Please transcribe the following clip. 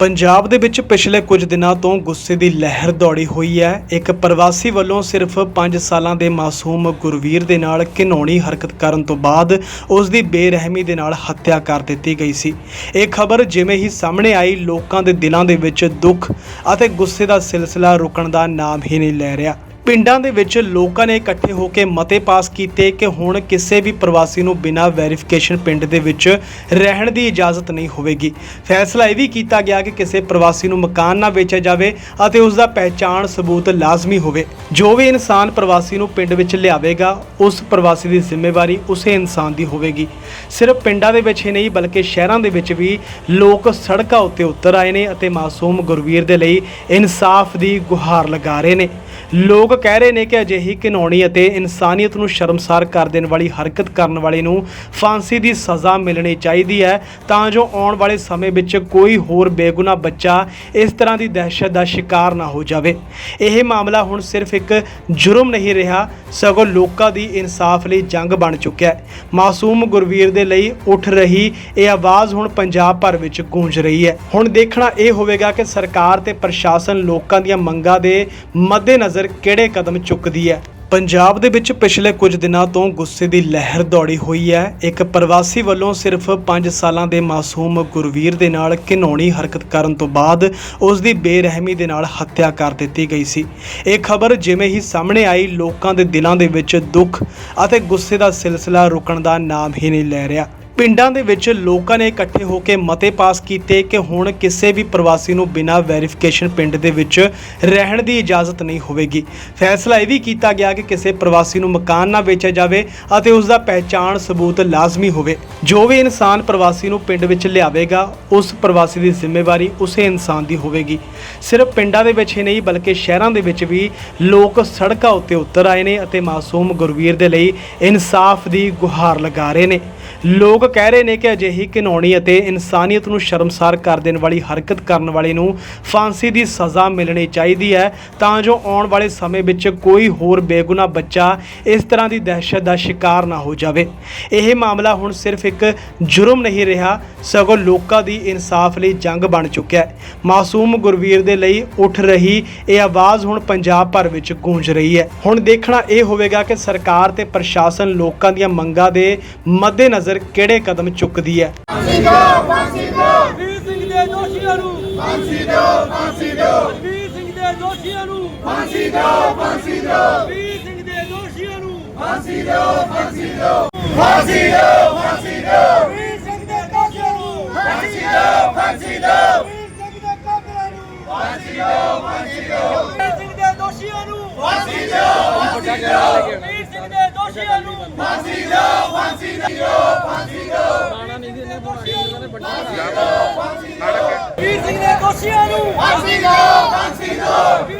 ਪੰਜਾਬ ਦੇ ਵਿੱਚ ਪਿਛਲੇ ਕੁਝ ਦਿਨਾਂ ਤੋਂ ਗੁੱਸੇ ਦੀ ਲਹਿਰ ਦੌੜੀ ਹੋਈ ਹੈ। ਇੱਕ ਪ੍ਰਵਾਸੀ ਵੱਲੋਂ ਸਿਰਫ 5 ਸਾਲਾਂ ਦੇ ਮਾਸੂਮ ਗੁਰਵੀਰ ਦੇ ਨਾਲ ਘਿਨੌਣੀ ਹਰਕਤ ਕਰਨ ਤੋਂ ਬਾਅਦ ਉਸ ਦੀ ਬੇਰਹਿਮੀ ਦੇ ਨਾਲ ਹੱਤਿਆ ਕਰ ਦਿੱਤੀ ਗਈ ਸੀ। ਇਹ ਖਬਰ ਜਿਵੇਂ ਹੀ ਸਾਹਮਣੇ ਆਈ, ਲੋਕਾਂ ਦੇ ਦਿਲਾਂ ਦੇ ਵਿੱਚ ਦੁੱਖ ਅਤੇ ਗੁੱਸੇ ਦਾ ਸਿਲਸਿਲਾ ਰੁਕਣ ਦਾ ਨਾਮ ਹੀ ਨਹੀਂ ਲੈ ਰਿਹਾ। ਪਿੰਡਾਂ ਦੇ ਵਿੱਚ ਲੋਕਾਂ ਨੇ ਇਕੱਠੇ ਹੋ ਕੇ ਮਤੇ ਪਾਸ ਕੀਤੇ ਕਿ ਹੁਣ ਕਿਸੇ ਵੀ ਪ੍ਰਵਾਸੀ ਨੂੰ ਬਿਨਾਂ ਵੈਰੀਫਿਕੇਸ਼ਨ ਪਿੰਡ ਦੇ ਵਿੱਚ ਰਹਿਣ ਦੀ ਇਜਾਜ਼ਤ ਨਹੀਂ ਹੋਵੇਗੀ। ਫੈਸਲਾ ਇਹ ਵੀ ਕੀਤਾ ਗਿਆ ਕਿ ਕਿਸੇ ਪ੍ਰਵਾਸੀ ਨੂੰ ਮਕਾਨ ਨਾ ਵੇਚਿਆ ਜਾਵੇ ਅਤੇ ਉਸ ਦਾ ਪਹਿਚਾਣ ਸਬੂਤ ਲਾਜ਼ਮੀ ਹੋਵੇ। ਜੋ ਵੀ ਇਨਸਾਨ ਪ੍ਰਵਾਸੀ ਨੂੰ ਪਿੰਡ ਵਿੱਚ ਲਿਆਵੇਗਾ, ਉਸ ਪ੍ਰਵਾਸੀ ਦੀ ਜ਼ਿੰਮੇਵਾਰੀ ਉਸੇ ਇਨਸਾਨ ਦੀ ਹੋਵੇਗੀ। ਸਿਰਫ ਪਿੰਡਾਂ ਦੇ ਵਿੱਚ ਹੀ ਨਹੀਂ, ਬਲਕਿ ਸ਼ਹਿਰਾਂ ਦੇ ਵਿੱਚ ਵੀ ਲੋਕ ਸੜਕਾਂ ਉੱਤੇ ਉਤਰ ਆਏ ਨੇ ਅਤੇ ਮਾਸੂਮ ਗੁਰਵੀਰ ਦੇ ਲਈ ਇਨਸਾਫ ਦੀ ਗੁਹਾਰ ਲਗਾ ਰਹੇ ਨੇ। ਲੋਕ ਕਹਿ ਰਹੇ ਨੇ ਕਿ ਅਜਿਹੀ ਘਿਨੌਣੀ ਅਤੇ ਇਨਸਾਨੀਅਤ ਨੂੰ ਸ਼ਰਮਸਾਰ ਕਰ ਦੇਣ ਵਾਲੀ ਹਰਕਤ ਕਰਨ ਵਾਲੇ ਨੂੰ ਫਾਂਸੀ ਦੀ ਸਜ਼ਾ ਮਿਲਣੀ ਚਾਹੀਦੀ ਹੈ, ਤਾਂ ਜੋ ਆਉਣ ਵਾਲੇ ਸਮੇਂ ਵਿੱਚ ਕੋਈ ਹੋਰ ਬੇਗੁਨਾਹ ਬੱਚਾ ਇਸ ਤਰ੍ਹਾਂ ਦੀ ਦਹਿਸ਼ਤ ਦਾ ਸ਼ਿਕਾਰ ਨਾ ਹੋ ਜਾਵੇ। ਇਹ ਮਾਮਲਾ ਹੁਣ ਸਿਰਫ ਇੱਕ ਜੁਰਮ ਨਹੀਂ ਰਿਹਾ, ਸਗੋਂ ਲੋਕਾਂ ਦੀ ਇਨਸਾਫ ਲਈ ਜੰਗ ਬਣ ਚੁੱਕਿਆ ਹੈ। ਮਾਸੂਮ ਗੁਰਵੀਰ ਦੇ ਲਈ ਉੱਠ ਰਹੀ ਇਹ ਆਵਾਜ਼ ਹੁਣ ਪੰਜਾਬ ਭਰ ਵਿੱਚ ਗੂੰਜ ਰਹੀ ਹੈ। ਹੁਣ ਦੇਖਣਾ ਇਹ ਹੋਵੇਗਾ ਕਿ ਸਰਕਾਰ ਤੇ ਪ੍ਰਸ਼ਾਸਨ ਲੋਕਾਂ ਦੀਆਂ ਮੰਗਾਂ ਦੇ ਮੱਦੇਨਜ਼ਰ ਕਿਹੜੇ ਕਦਮ ਚੁੱਕਦੀ ਹੈ? ਪੰਜਾਬ ਦੇ ਵਿੱਚ ਪਿਛਲੇ ਕੁਝ ਦਿਨਾਂ ਤੋਂ ਗੁੱਸੇ ਦੀ ਲਹਿਰ ਦੌੜੀ ਹੋਈ ਹੈ। ਇੱਕ ਪ੍ਰਵਾਸੀ ਵੱਲੋਂ ਸਿਰਫ 5 ਸਾਲਾਂ ਦੇ ਮਾਸੂਮ ਗੁਰਵੀਰ ਦੇ ਨਾਲ ਘਿਨੌਣੀ ਹਰਕਤ ਕਰਨ ਤੋਂ ਬਾਅਦ ਉਸ ਦੀ ਬੇਰਹਿਮੀ ਦੇ ਨਾਲ ਹੱਤਿਆ ਕਰ ਦਿੱਤੀ ਗਈ ਸੀ। ਇਹ ਖਬਰ ਜਿਵੇਂ ਹੀ ਸਾਹਮਣੇ ਆਈ, ਲੋਕਾਂ ਦੇ ਦਿਲਾਂ ਦੇ ਵਿੱਚ ਦੁੱਖ ਅਤੇ ਗੁੱਸੇ ਦਾ ਸਿਲਸਿਲਾ ਰੁਕਣ ਦਾ ਨਾਮ ਹੀ ਨਹੀਂ ਲੈ ਰਿਹਾ। ਪਿੰਡਾਂ ਦੇ ਵਿੱਚ ਲੋਕਾਂ ਨੇ ਇਕੱਠੇ ਹੋ ਕੇ ਮਤੇ ਪਾਸ ਕੀਤੇ ਕਿ ਹੁਣ ਕਿਸੇ ਵੀ ਪ੍ਰਵਾਸੀ ਨੂੰ ਬਿਨਾਂ ਵੈਰੀਫਿਕੇਸ਼ਨ ਪਿੰਡ ਦੇ ਵਿੱਚ ਰਹਿਣ ਦੀ ਇਜਾਜ਼ਤ ਨਹੀਂ ਹੋਵੇਗੀ। ਫੈਸਲਾ ਇਹ ਵੀ ਕੀਤਾ ਗਿਆ ਕਿ ਕਿਸੇ ਪ੍ਰਵਾਸੀ ਨੂੰ ਮਕਾਨ ਨਾ ਵੇਚਿਆ ਜਾਵੇ ਅਤੇ ਉਸ ਦਾ ਪਹਿਚਾਣ ਸਬੂਤ ਲਾਜ਼ਮੀ ਹੋਵੇ। ਜੋ ਵੀ ਇਨਸਾਨ ਪ੍ਰਵਾਸੀ ਨੂੰ ਪਿੰਡ ਵਿੱਚ ਲਿਆਵੇਗਾ, ਉਸ ਪ੍ਰਵਾਸੀ ਦੀ ਜ਼ਿੰਮੇਵਾਰੀ ਉਸੇ ਇਨਸਾਨ ਦੀ ਹੋਵੇਗੀ। ਸਿਰਫ ਪਿੰਡਾਂ ਦੇ ਵਿੱਚ ਹੀ ਨਹੀਂ, ਬਲਕਿ ਸ਼ਹਿਰਾਂ ਦੇ ਵਿੱਚ ਵੀ ਲੋਕ ਸੜਕਾਂ ਉੱਤੇ ਉਤਰ ਆਏ ਨੇ ਅਤੇ ਮਾਸੂਮ ਗੁਰਵੀਰ ਦੇ ਲਈ ਇਨਸਾਫ ਦੀ ਗੁਹਾਰ ਲਗਾ ਰਹੇ ਨੇ। ਲੋਕ ਕਹਿ ਰਹੇ ਨੇ ਕਿ ਅਜਿਹੀ ਘਿਨੌਣੀ ਅਤੇ ਇਨਸਾਨੀਅਤ ਨੂੰ ਸ਼ਰਮਸਾਰ ਕਰ ਦੇਣ ਵਾਲੀ ਹਰਕਤ ਕਰਨ ਵਾਲੇ ਨੂੰ ਫਾਂਸੀ ਦੀ ਸਜ਼ਾ ਮਿਲਣੀ ਚਾਹੀਦੀ ਹੈ, ਤਾਂ ਜੋ ਆਉਣ ਵਾਲੇ ਸਮੇਂ ਵਿੱਚ ਕੋਈ ਹੋਰ ਬੇਗੁਨਾਹ ਬੱਚਾ ਇਸ ਤਰ੍ਹਾਂ ਦੀ ਦਹਿਸ਼ਤ ਦਾ ਸ਼ਿਕਾਰ ਨਾ ਹੋ ਜਾਵੇ। ਇਹ ਮਾਮਲਾ ਹੁਣ ਸਿਰਫ ਇੱਕ ਜੁਰਮ ਨਹੀਂ ਰਿਹਾ, ਸਗੋਂ ਲੋਕਾਂ ਦੀ ਇਨਸਾਫ ਲਈ ਜੰਗ ਬਣ ਚੁੱਕਿਆ ਹੈ। ਮਾਸੂਮ ਗੁਰਵੀਰ ਦੇ ਲਈ ਉੱਠ ਰਹੀ ਇਹ ਆਵਾਜ਼ ਹੁਣ ਪੰਜਾਬ ਭਰ ਵਿੱਚ ਗੂੰਜ ਰਹੀ ਹੈ। ਹੁਣ ਦੇਖਣਾ ਇਹ ਹੋਵੇਗਾ ਕਿ ਸਰਕਾਰ ਤੇ ਪ੍ਰਸ਼ਾਸਨ ਲੋਕਾਂ ਦੀਆਂ ਮੰਗਾਂ ਦੇ ਮੱਦੇਨਜ਼ਰ ਕਿਹੜੇ ਕਦਮ ਚੁੱਕਦੀ ਹੈ? ਵੀਰ ਸਿੰਘ ਦੇ ਦੋਸ਼ੀਆਂ ਨੂੰ। ਫਾਂਸੀ ਦਿਓ ਫਾਂਸੀ ਦਿਓ। ਵੀਰ ਸਿੰਘ ਦੇ ਦੋਸ਼ੀਆਂ ਨੂੰ। ਫਾਂਸੀ ਦਿਓ ਫਾਂਸੀ ਦਿਓ। ਵੀਰ ਸਿੰਘ ਦੇ ਦੋਸ਼ੀਆਂ ਨੂੰ। ਫਾਂਸੀ ਦਿਓ ਫਾਂਸੀ ਦਿਓ। ਫਾਂਸੀ ਦਿਓ ਫਾਂਸੀ ਦਿਓ। ਵੀਰ ਸਿੰਘ ਦੇ ਦੋਸ਼ੀਆਂ ਨੂੰ। ਫਾਂਸੀ ਦਿਓ ਫਾਂਸੀ ਦਿਓ। ਵੀਰ ਸਿੰਘ ਦੇ ਕਾਤਲਾਂ ਨੂੰ। ਫਾਂਸੀ ਦਿਓ ਫਾਂਸੀ ਦਿਓ। ਵੀਰ ਸਿੰਘ ਦੇ ਦੋਸ਼ੀਆਂ ਨੂੰ। ਫਾਂਸੀ ਦਿਓ ਫਾਂਸੀ ਦਿਓ। ਵੀਰ ਸਿੰਘ ਦੇ ਦੋਸ਼ੀਆਂ ਨੂੰ ਫਾਂਸੀ ਦਿਓ ਫਾਂਸੀ ਦਿਓ ਫਾਂਸੀ ਦਿਓ ਵੀਰ ਸਿੰਘ ਦੇ ਦੋਸ਼ੀਆਂ ਨੂੰ ਫਾਂਸੀ ਦਿਓ ਫਾਂਸੀ ਦਿਓ ਵੀਰ ਸਿੰਘ ਦੇ ਦੋਸ਼ੀਆਂ ਨੂੰ ਫਾਂਸੀ ਦਿਓ ਫਾਂਸੀ ਦਿਓ